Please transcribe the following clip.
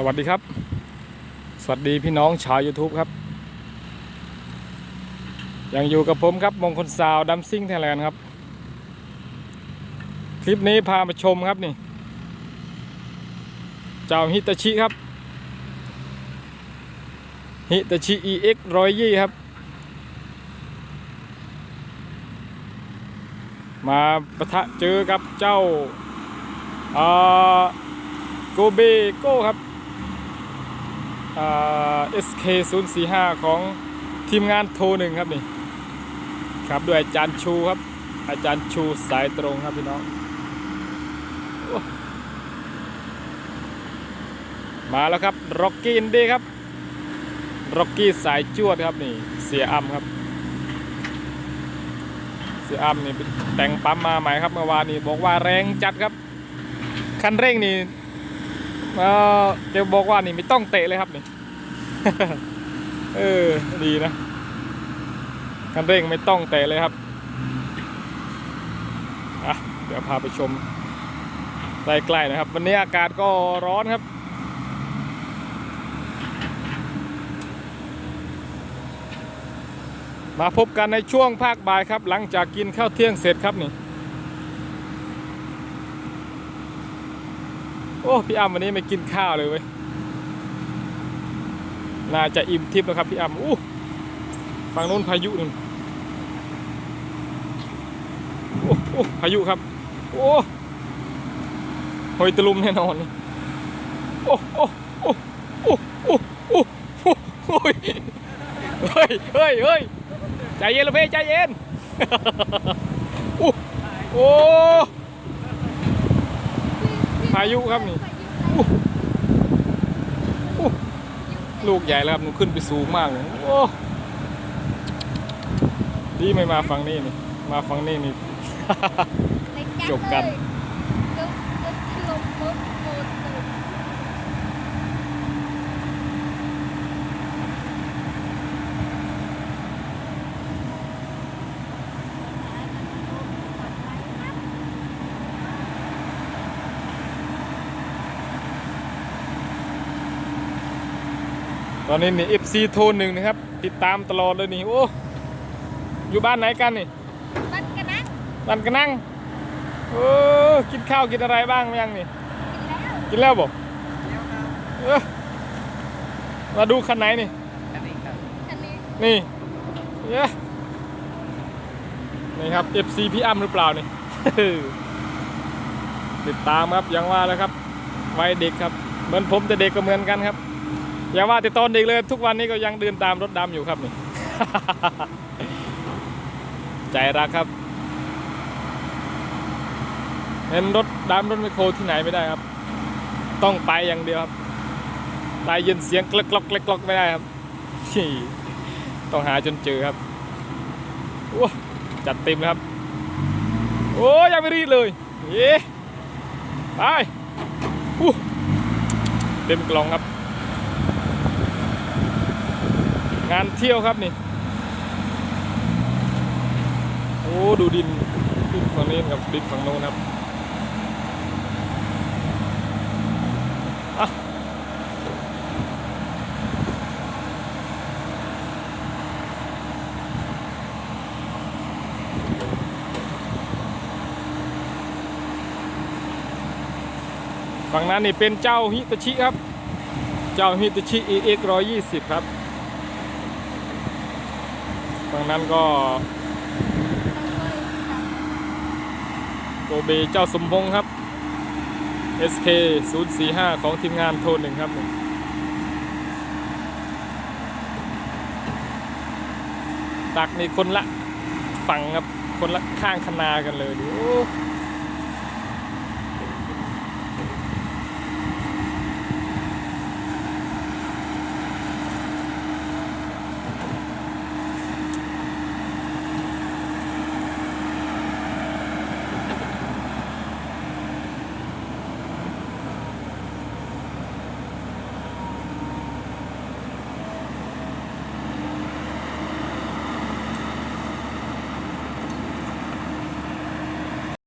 สวัสดีครับ สวัสดีพี่น้องชาว YouTube ครับ ยังอยู่กับผมครับมงคลสาวดัมซิ่งไทยแลนด์ครับ คลิปนี้พามาชมครับนี่ เจ้าฮิตาชิครับ ฮิตาชิ EX ร้อยยี่ครับ มาปะทะเจอกับเจ้าโกเบโก้ครับ SK 0 4 5ของทีมงานโทรหนึ่งครับนี่ครับด้วยอาจารย์ชูครับ อาจารย์ชูสายตรงครับพี่น้องมาแล้วครับร็อกกี้อินดี้ครับร็อกกี้สายจวดครับนี่เสียอัมครับ เสียอัมนี่แต่งปั๊มมาใหม่ครับเมื่อวานนี้บอกว่าแรงจัดครับ คันเร่งนี่ เออแกบอกว่านี่ไม่ต้องเตะเลยครับนี่ เออ ดีนะคันเร่งไม่ต้องเตะเลยครับอะเดี๋ยวพาไปชมใกล้ๆนะครับ วันนี้อากาศก็ร้อนครับ มาพบกันในช่วงภาคบ่ายครับ หลังจากกินข้าวเที่ยงเสร็จครับนี่ โอ้พี่อ้ำวันนี้ไม่กินข้าวเลยเว้ยน่าจะอิ่มทิพย์แล้วครับพี่อ้ำอู้ฝั่งนู้นพายุนึ่นโอ้โอ้พายุครับ โอ้หอยตะลุมแน่นอนโอ้โอ้โอ้โอ้โอ้โอ้โอ้ยเฮ้ยเฮ้ยเฮ้ยใจเย็นละเพ่ใจเย็นโอ้โอ้ายุครับนี่ลูกใหญ่แล้วครับมันขึ้นไปสูงมากเลยโอ้ดีไม่มาฝั่งนี้นี่ มาฝั่งนี้นี่ จบกัน รถรถถล่มรถโมตก ตอนนี้นี่ FC โทนหนึ่งนะครับ ติดตามตลอดเลยนี่ โอ้ อยู่บ้านไหนกันนี่ บ้านกันนะบ้านกระนั่งเออกินข้าวกินอะไรบ้างยังนี่กินแล้วกินแล้วบอกเออมาดูคันไหนนี่คันนี้นี่เย้นี่ครับ FC พี่อ้ำหรือเปล่านี่ ติดตามครับยังว่าแล้วครับวัยเด็กครับ เหมือนผมแต่เด็กก็เหมือนกันครับ อย่าว่าแต่ตอนเด็กเลยทุกวันนี้ก็ยังเดินตามรถดำอยู่ครับนี่ ใจรักครับเห็นรถดำรถไมโครที่ไหนไม่ได้ครับ ต้องไปอย่างเดียวครับได้ยินเสียงกลกกลกกลกลกไม่ได้ครับี่ต้องหาจนเจอครับโอ้จัดเต็มเลยครับโอ้ยังไม่รีดเลยเย้ไปเต็มกล่องครับ งานเที่ยวครับนี่ โอ้ดูดินดินฝั่งนี้กับดินฝั่งโน้นครับฝั่งนั้นนี่เป็นเจ้าฮิตาชิครับ เจ้าฮิตาชิ EX 120 ครับ ฝั่งนั้นก็โกเบเจ้าสมพงษ์ครับ SK 045 ของทีมงานโทนหนึ่งครับตักนี่คนละฝั่งครับ คนละข้างคนากันเลยดู